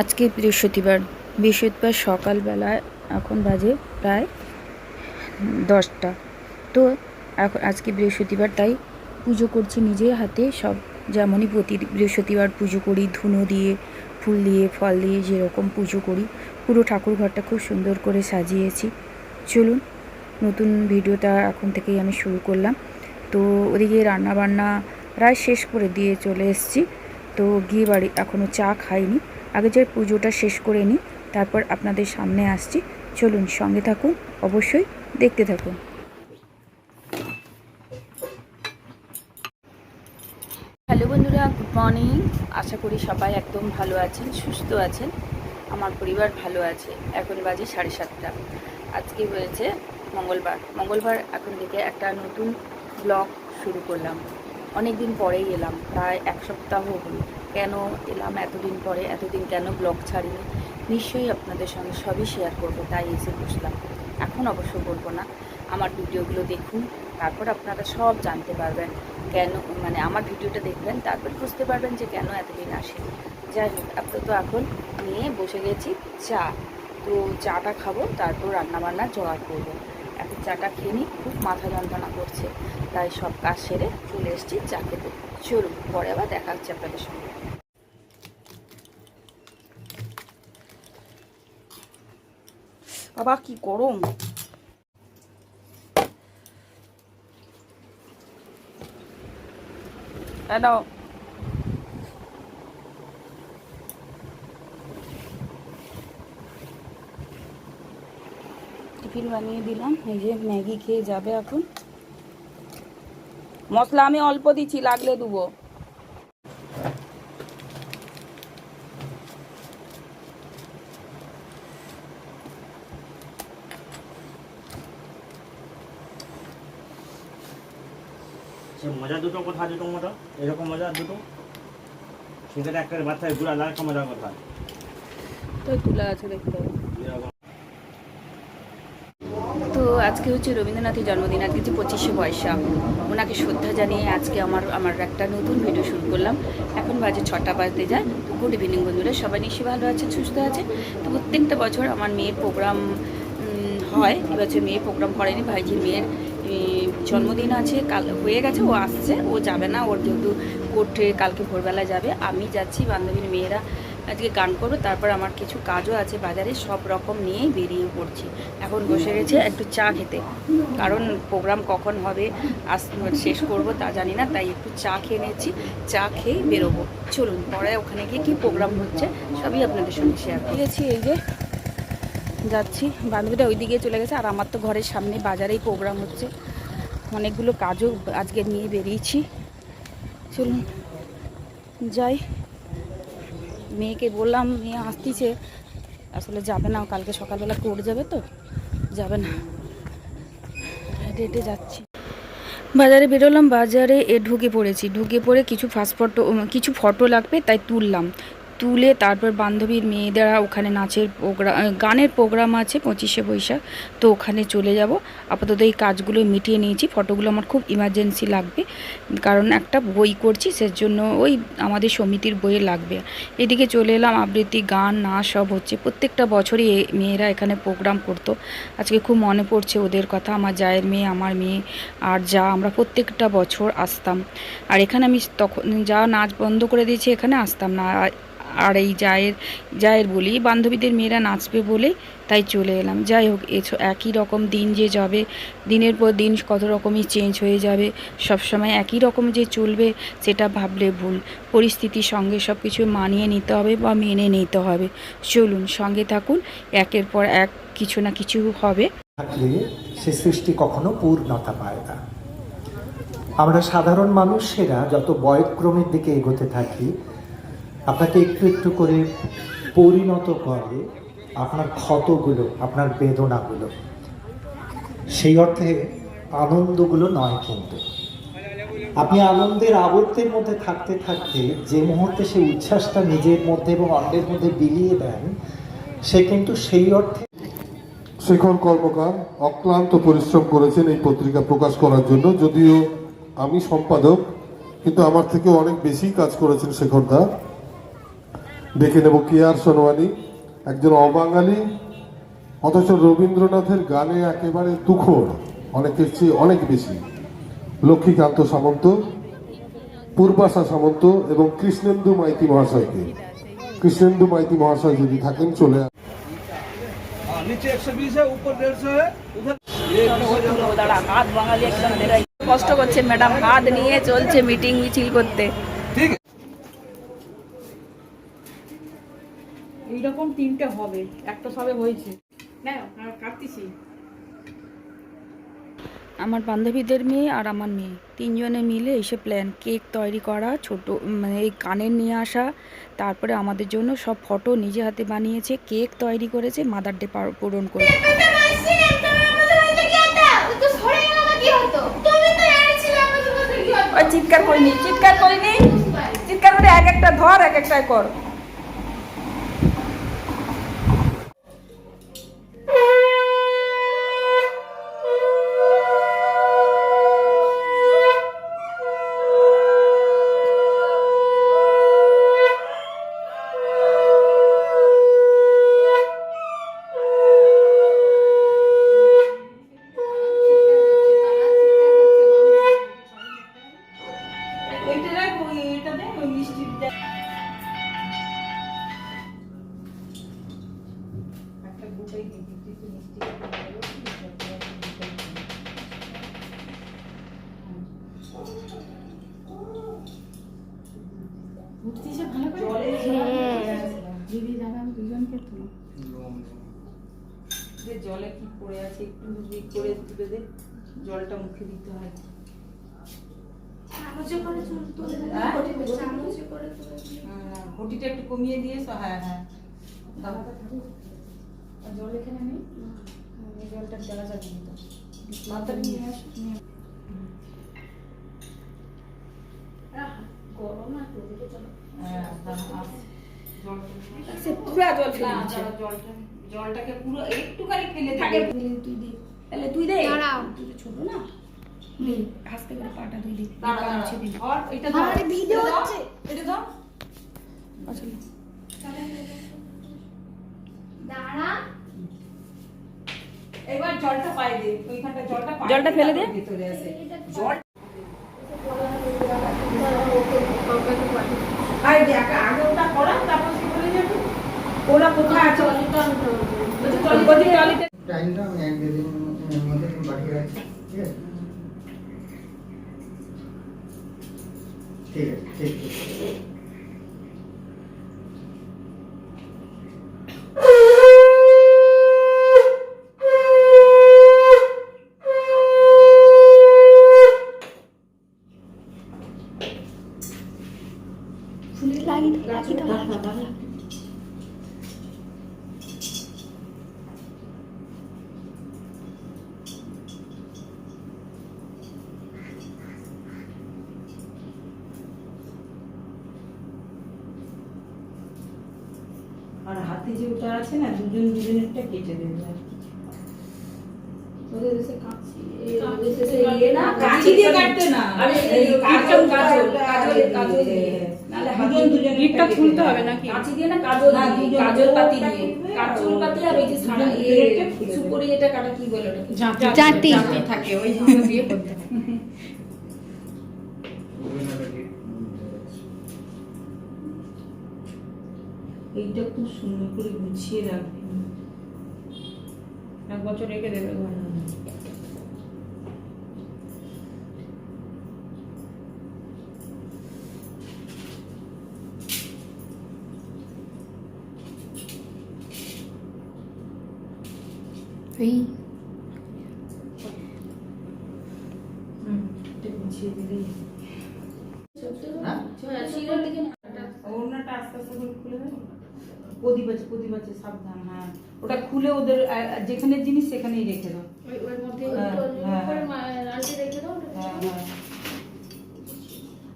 আজকে বৃহস্পতিবার। বৃহস্পতিবার সকালবেলায় এখন বাজে প্রায় দশটা। তো এখন আজকে বৃহস্পতিবার, তাই পুজো করছি নিজের হাতে। সব যেমনই প্রতি বৃহস্পতিবার পুজো করি, ধুনো দিয়ে, ফুল দিয়ে, ফল দিয়ে যেরকম পুজো করি, পুরো ঠাকুর ঘরটা খুব সুন্দর করে সাজিয়েছি। চলুন, নতুন ভিডিওটা এখন থেকেই আমি শুরু করলাম। তো ওদিকে রান্না বান্না প্রায় শেষ করে দিয়ে চলে এসেছি। তো গিয়ে বাড়ি এখনও চা খাইনি। আগে যে পুজোটা শেষ করে নিই, তারপর আপনাদের সামনে আসছি। চলুন, সঙ্গে থাকুন, অবশ্যই দেখতে থাকুন। হ্যালো বন্ধুরা, গুড মর্নিং। আশা করি সবাই একদম ভালো আছেন, সুস্থ আছেন। আমার পরিবার ভালো আছে। এখন বাজে সাড়ে সাতটা। আজকে হয়েছে মঙ্গলবার। মঙ্গলবার এখন থেকে একটা নতুন ব্লগ শুরু করলাম। অনেক দিন পরেই এলাম, প্রায় এক সপ্তাহ হলো। কেন এলাম এতদিন পরে? এতদিন কেন ব্লগ ছাড়িনি? নিশ্চয়ই আপনাদের সঙ্গে সবই শেয়ার করব, তাই এসে বসলাম। এখন অবশ্য বলব না, আমার ভিডিওগুলো দেখুন, তারপর আপনারা সব জানতে পারবেন কেন মানে আমার ভিডিওটা দেখবেন, তারপর বুঝতে পারবেন যে কেন এতদিন আসে। যাই হোক, আপাতত এখন নিয়ে বসে গেছি চা। তো চাটা খাব, তারপর রান্নাবান্না জোগাড় করব। চাটা খেয়ে নিই, খুব মাথা যন্ত্রণা করছে। তাই সব কাজ সেরে চলে এসেছি চা খেতে। চলুন, পরে আবার দেখা হচ্ছে আপনাদের সঙ্গে। বাবা, কি গরম। দাও। টিফিন বানিয়ে দিলাম। এই যে ম্যাগি খেয়ে যাবে এখন। মশলা আমি অল্প দিচ্ছি লাগলে দেবো। মজা দুটো কথা দুটো মতো এরকম মজা দুটো। সেটা একটা বাচ্চার গুড়া লাল একটা মজার কথা। তো তুলা আছে দেখতে। আজকে হচ্ছে রবীন্দ্রনাথের জন্মদিন, আজকে হচ্ছে পঁচিশে বৈশাখ। ওনাকে শ্রদ্ধা জানিয়ে আজকে আমার আমার একটা নতুন ভিডিও শুরু করলাম। এখন বাজে ছটা বাজতে যায়। গুড ইভিনিং বন্ধুরা, সবাই নিশ্চয়ই ভালো আছেন, সুস্থ আছেন? তো প্রত্যেকটা বছর আমার মেয়ের প্রোগ্রাম হয়। এবছর মেয়ের প্রোগ্রাম করেনি, ভাইজির মেয়ের জন্মদিন আছে। কাল হয়ে গেছে, ও আসছে, ও যাবে না, ওর যেহেতু কোর্টে কালকে ভোরবেলা যাবে। আমি যাচ্ছি, বান্ধবীর মেয়েরা আজকে গান করব, তারপর আমার কিছু কাজও আছে বাজারে, সব রকম নিয়েই বেরিয়ে পড়ছি। এখন বসে গেছে একটু চা খেতে। কারণ প্রোগ্রাম কখন হবে আস শেষ করব তা জানি না, তাই একটু চা খেয়ে নিয়েছি। চা খেয়েই বেরোবো। চলুন, পরে ওখানে গিয়ে কী প্রোগ্রাম হচ্ছে, সবই আপনাদের সঙ্গে শেয়ার করেছি। এই যে যাচ্ছি বান্ধবীটা ওইদিকে চলে গেছে, আর আমার তো ঘরের সামনে বাজারেই প্রোগ্রাম হচ্ছে। অনেকগুলো কাজও আজকে নিয়ে বেরিয়েছি। চলুন, যাই। মেয়েকে বললাম, মেয়ে আসতিছে। আসলে যাবে না কালকে সকালবেলা কোর্ট যাবে তো, যাবে না। হেঁটে যাচ্ছি। বাজারে বেরোলাম, বাজারে এ ঢুকে পড়েছি। ঢুকে পড়ে কিছু ফাস্ট ফটো কিছু ফটো লাগবে, তাই তুললাম। তুলে তারপর বান্ধবীর মেয়েদেরা ওখানে নাচের প্রোগ্রাম গানের প্রোগ্রাম আছে পঁচিশে বৈশাখ, তো ওখানে চলে যাব। আপাতত এই কাজগুলো মিটিয়ে নিয়েছি, ফটোগুলো আমার খুব ইমার্জেন্সি লাগবে, কারণ একটা বই করছি, সেজন্য ওই আমাদের সমিতির বইয়ে লাগবে। এদিকে চলে এলাম, আবৃত্তি, গান, নাচ, সব হচ্ছে। প্রত্যেকটা বছরই মেয়েরা এখানে প্রোগ্রাম করতো। আজকে খুব মনে পড়ছে ওদের কথা, আমার জায়ের মেয়ে, আমার মেয়ে, আর যা, আমরা প্রত্যেকটা বছর আসতাম। আর এখানে আমি তখন যা নাচ বন্ধ করে দিয়েছি, এখানে আসতাম না। আর- এই জায়ের জায়ের বলি বান্ধবীদের মেয়েরা নাচবে বলে তাই চলে এলাম। যাই হোক এছ একই রকম দিন যে যাবে, দিনের পর দিন কত রকমই চেঞ্জ হয়ে যাবে, সব সময় একই রকম যে চলবে, সেটা ভাবলে ভুল। পরিস্থিতির সঙ্গে সব কিছু মানিয়ে নিতে হবে বা মেনে নিতে হবে। চলুন, সঙ্গে থাকুন, একের পর এক কিছু না কিছু হবে। থাকলে সে সৃষ্টি কখনো পূর্ণতা পায় না। আমরা সাধারণ মানুষেরা যত বয়ক্রমের দিকে এগোতে থাকি আপনাকে একটু একটু করে পরিণত করে আপনার ক্ষতগুলো, আপনার বেদনাগুলো। সেই অর্থে আনন্দগুলো নয় কিন্তু। আপনি আনন্দের আবর্তের মধ্যে থাকতে থাকতে যে মুহূর্তে সেই উচ্ছ্বাসটা নিজের মধ্যে এবং অন্যের মধ্যে বিলিয়ে দেন, সে কিন্তু সেই অর্থে শেখর কর্মকার অক্লান্ত পরিশ্রম করেছেন এই পত্রিকা প্রকাশ করার জন্য। যদিও আমি সম্পাদক, কিন্তু আমার থেকে অনেক বেশি কাজ করেছেন শেখর দা। দেখে নেব কে আর সোনোয়ানি একজন অবাঙালি অথচ রবীন্দ্রনাথের গানে একেবারে তুখোর অনেকের চেয়ে অনেক বেশি। লক্ষ্মীকান্ত সামন্ত পূর্বাশা সামন্ত এবং কৃষ্ণেন্দু মাইতি মহাশয়কে। কৃষ্ণেন্দু মাইতি মহাশয় যদি থাকেন চলে কষ্ট করছে ম্যাডাম হাত নিয়ে চলছে মিটিং মিছিল করতে। এইরকম তিনটে হবে। একটা সবে হয়েছে। কাটতেছি আমার বান্ধবীদের মেয়ে আর আমার মেয়ে। তিনজনে মিলে এসে প্ল্যান কেক তৈরি করা ছোট মানে এই কানের নিয়ে আসা তারপরে আমাদের জন্য সব ফটো নিজে হাতে বানিয়েছে কেক তৈরি করেছে মাদার ডে পূরণ করে। চিৎকার করিনি চিৎকার করিনি। চিৎকার করে এক একটা ধর এক একটা কর। করে তুলে দে জলটা মুখে দিতে হয়। ঘটিটা একটু কমিয়ে দিয়েছ? জল এখানে নেই? জলটা দেওয়া যাবে না তো। মাথা নিয়ে আসো। নিয়ে- জলটা ফেলে না, দিচ্ছে। দাঁড়াও, জলটা জলটাকে পুরো একটুখানি ফেলে থাকে তুই তাহলে তুই দে। তুই তো ছোট না। হাসতে করে পাটা ধর। এটা ধর। এবার জলটা পায়ে দে। ওইখানটা জলটা পায়ে জলটা ফেলে দে। ভিতরে আসে। জল আরে দেখ আগে ওটা করা তারপর সে করে যাবে। ওরা কোথায় আছে? টাইমটা আমি এক দেড় দিনের মধ্যে তুমি পাঠিয়ে রাখছি ঠিক আছে ঠিক আছে ঠিক আছে আর যে আছে না দুজন দুজনেরটা কেটে দেবে আর কি। ওদের দেশে কাঁচি ওদের দেশে ইয়ে না, কাঁচি দিয়ে কাটতে না আরে এই এই কাজল কাজল কাজল, কাজল কাজল দিয়ে নাহলে দুজন দুজন গিটটা খুলতে হবে নাকি? কাঁচি দিয়ে না কাজল না, কাজল পাতি দিয়ে কাজল পাতি আর ওই যে সারা ইয়ে দুজনেরটা খুলে দেবে। সুপুরি এটা কাটা কি বলে ওটাকে জাঁতি। জাঁতি থাকে ওই দিয়ে করতে এইটা খুব সুন্দর করে গুছিয়ে রাখবে এক বছর রেখে দেবে ঘরে। হুম, এটা গুছিয়ে দিলেই হ্যাঁ ওড়নাটা আস্তে আস্তে করে খুলে দেবে প্রদীপ আছে সাবধান হ্যাঁ। ওটা খুলে ওদের যেখানে জিনিস সেখানেই রেখে দাও। হ্যাঁ, হ্যাঁ, হ্যাঁ।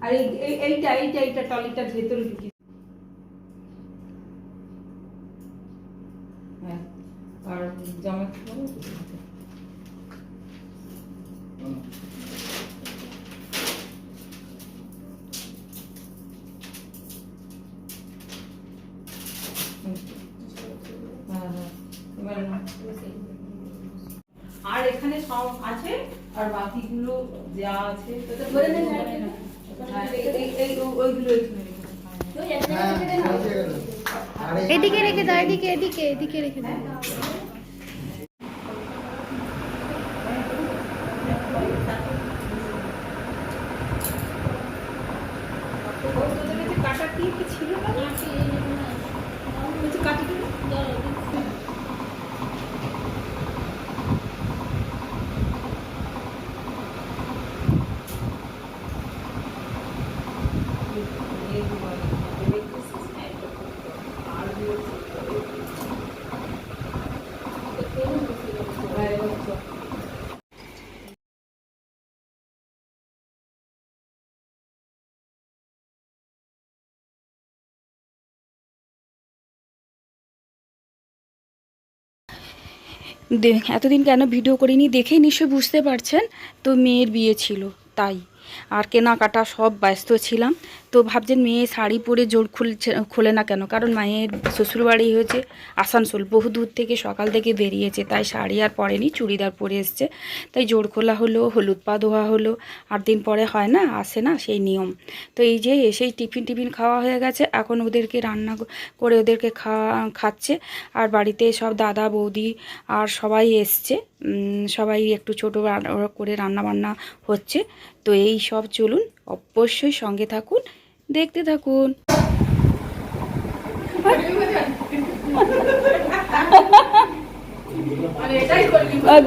আর এই- এই- এইটা এইটা এইটা টলিটার ভেতরে ঢুকি আর জামা কাপড় হ্যাঁ হ্যাঁ এবারে না আর এখানে সব আছে আর বাকিগুলো যা আছে এদিকে রেখে দাও এদিকে এদিকে এদিকে রেখে দাও তোদের কাছে কাটা কি কি ছিল না বলছি কাটি দিবি? দে- এতদিন কেন ভিডিও করিনি দেখেই নিশ্চয়ই বুঝতে পারছেন তো মেয়ের বিয়ে ছিল তাই। আর কেনাকাটা সব ব্যস্ত ছিলাম। তো ভাবছেন মেয়ে শাড়ি পরে জোর খুলছে, খোলে না কেন? কারণ মায়ের শ্বশুরবাড়ি হয়েছে আসানসোল। বহু দূর থেকে সকাল থেকে বেরিয়েছে, তাই শাড়ি আর পরেনি, চুড়িদার পরে এসছে। তাই জোর খোলা হলো, হলুদ পা ধোয়া হলো আট দিন পরে হয় না, আসে না সেই নিয়ম। তো এই যে এসেই টিফিন টিফিন খাওয়া হয়ে গেছে, এখন ওদেরকে রান্না করে ওদেরকে খাওয়া খাচ্ছে। আর বাড়িতে সব দাদা, বৌদি আর সবাই এসছে। সবাই একটু ছোটো করে রান্না বান্না হচ্ছে। তো এই সব চলুন অবশ্যই সঙ্গে থাকুন দেখতে থাকুন।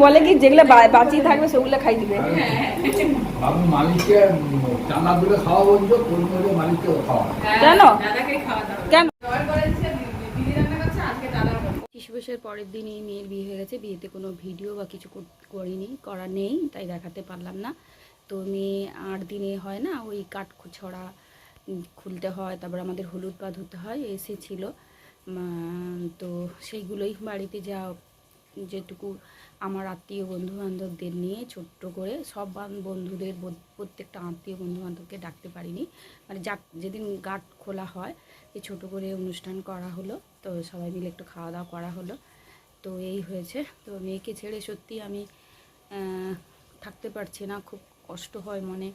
বলে কি যেগুলো বা- বাঁচিয়ে থাকবে সেগুলো খাই দিবে। কেন কেন? শিশুবেশের পরের দিনই মেয়ের বিয়ে হয়ে গেছে বিয়েতে কোনো ভিডিও বা কিছু করিনি করা নেই তাই দেখাতে পারলাম না। তো মেয়ে আট দিনে হয় না, ওই কাঠ ছড়া খুলতে হয়, তারপর আমাদের হলুদ পা ধুতে হয় এসেছিল তো সেইগুলোই বাড়িতে যা যেটুকু আমার আত্মীয় বন্ধু বান্ধবদের নিয়ে ছোট্ট করে, সব বন্ধুদের প্রত্যেকটা আত্মীয় বন্ধু বান্ধবকে ডাকতে পারিনি। মানে যাক, যেদিন গাট খোলা হয়, এই ছোটো করে অনুষ্ঠান করা হলো, তো সবাই মিলে একটু খাওয়া দাওয়া করা হলো। তো এই হয়েছে। তো মেয়েকে ছেড়ে সত্যি আমি থাকতে পারছি না, খুব কষ্ট হয় মনে,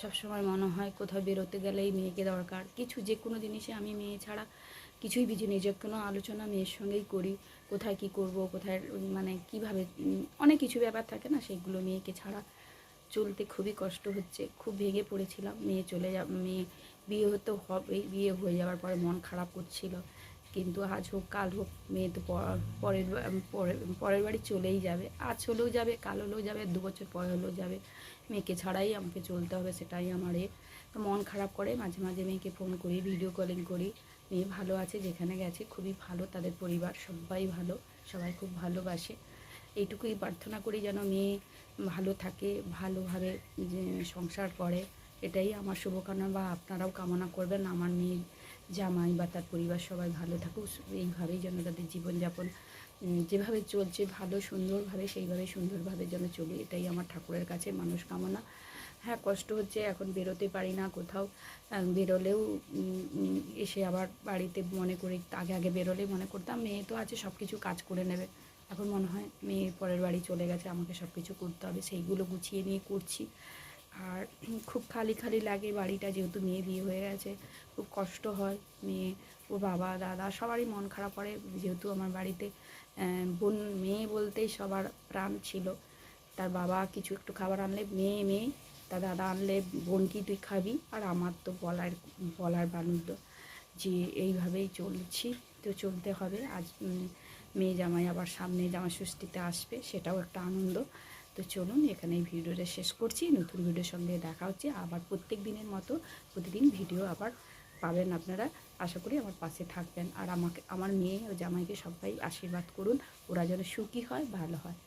সবসময় মনে হয় কোথাও বেরোতে গেলেই মেয়েকে দরকার। কিছু যে কোনো জিনিসে আমি মেয়ে ছাড়া কিছুই বুঝি নেই যে কোনো আলোচনা মেয়ের সঙ্গেই করি, কোথায় কি করব, কোথায় মানে কীভাবে অনেক কিছু ব্যাপার থাকে না, সেগুলো মেয়েকে ছাড়া চলতে খুবই কষ্ট হচ্ছে। খুব ভেঙে পড়েছিলাম, মেয়ে চলে যা, মেয়ে বিয়ে হতে, হবেই, বিয়ে হয়ে যাওয়ার পরে মন খারাপ করছিল। কিন্তু আজ হোক, কাল হোক মেয়ে তো পরের পরের বাড়ি চলেই যাবে। আজ হলেও যাবে, কাল হলেও যাবে দু বছর পরে হলেও যাবে। মেয়েকে ছাড়াই আমাকে চলতে হবে, সেটাই আমার এ। মন খারাপ করে মাঝে মাঝে মেয়েকে ফোন করি ভিডিও কলিং করি। মেয়ে ভালো আছে, যেখানে গেছে, খুবই ভালো, তাদের পরিবার সবাই ভালো, সবাই খুব ভালোবাসে। এইটুকুই প্রার্থনা করি যেন মেয়ে ভালো থাকে, ভালোভাবে সংসার করে, এটাই আমার শুভকামনা বা আপনারাও কামনা করবেন আমার মেয়ে জামাই বা তার পরিবার সবাই ভালো থাকুক, এইভাবেই যেন তাদের জীবনযাপন যেভাবে চলছে, ভালো, সুন্দরভাবে, সেইভাবে সুন্দরভাবে যেন চলে, এটাই আমার ঠাকুরের কাছে মানুষ কামনা হ্যাঁ কষ্ট হচ্ছে, এখন বেরোতে পারি না কোথাও বেরোলেও এসে আবার বাড়িতে মনে করি, আগে আগে বেরোলে মনে করতাম, মেয়ে তো আছে সব কিছু কাজ করে নেবে। এখন মনে হয়, মেয়ে পরের বাড়ি চলে গেছে, আমাকে সব কিছু করতে হবে, সেইগুলো গুছিয়ে নিয়ে করছি। আর খুব খালি খালি লাগে বাড়িটা যেহেতু মেয়ে বিয়ে হয়ে গেছে, খুব কষ্ট হয় মেয়ে, ও বাবা, দাদা সবারই মন খারাপ করে, যেহেতু আমার বাড়িতে বোন মেয়ে বলতেই সবার প্রাণ ছিল। তার বাবা কিছু একটু খাবার আনলে, মেয়ে মেয়ে, তার দাদা আনলে, বোন কি তুই খাবি? আর আমার তো বলার বলার বানুদ্য যে এইভাবেই চলছি, তো চলতে হবে। আজ মেয়ে জামাই আবার সামনে জামাই ষষ্ঠীতে আসবে, সেটাও একটা আনন্দ। তো চলুন এখানে এই ভিডিওটা শেষ করছি। নতুন ভিডিওর সঙ্গে দেখা হচ্ছে। আবার প্রত্যেক দিনের মতো প্রতিদিন ভিডিও আবার পাবেন আপনারা। আশা করি আমার পাশে থাকবেন। আর আমাকে, আমার মেয়ে ও জামাইকে সবাই আশীর্বাদ করুন। ওরা যেন সুখী হয়, ভালো হয়।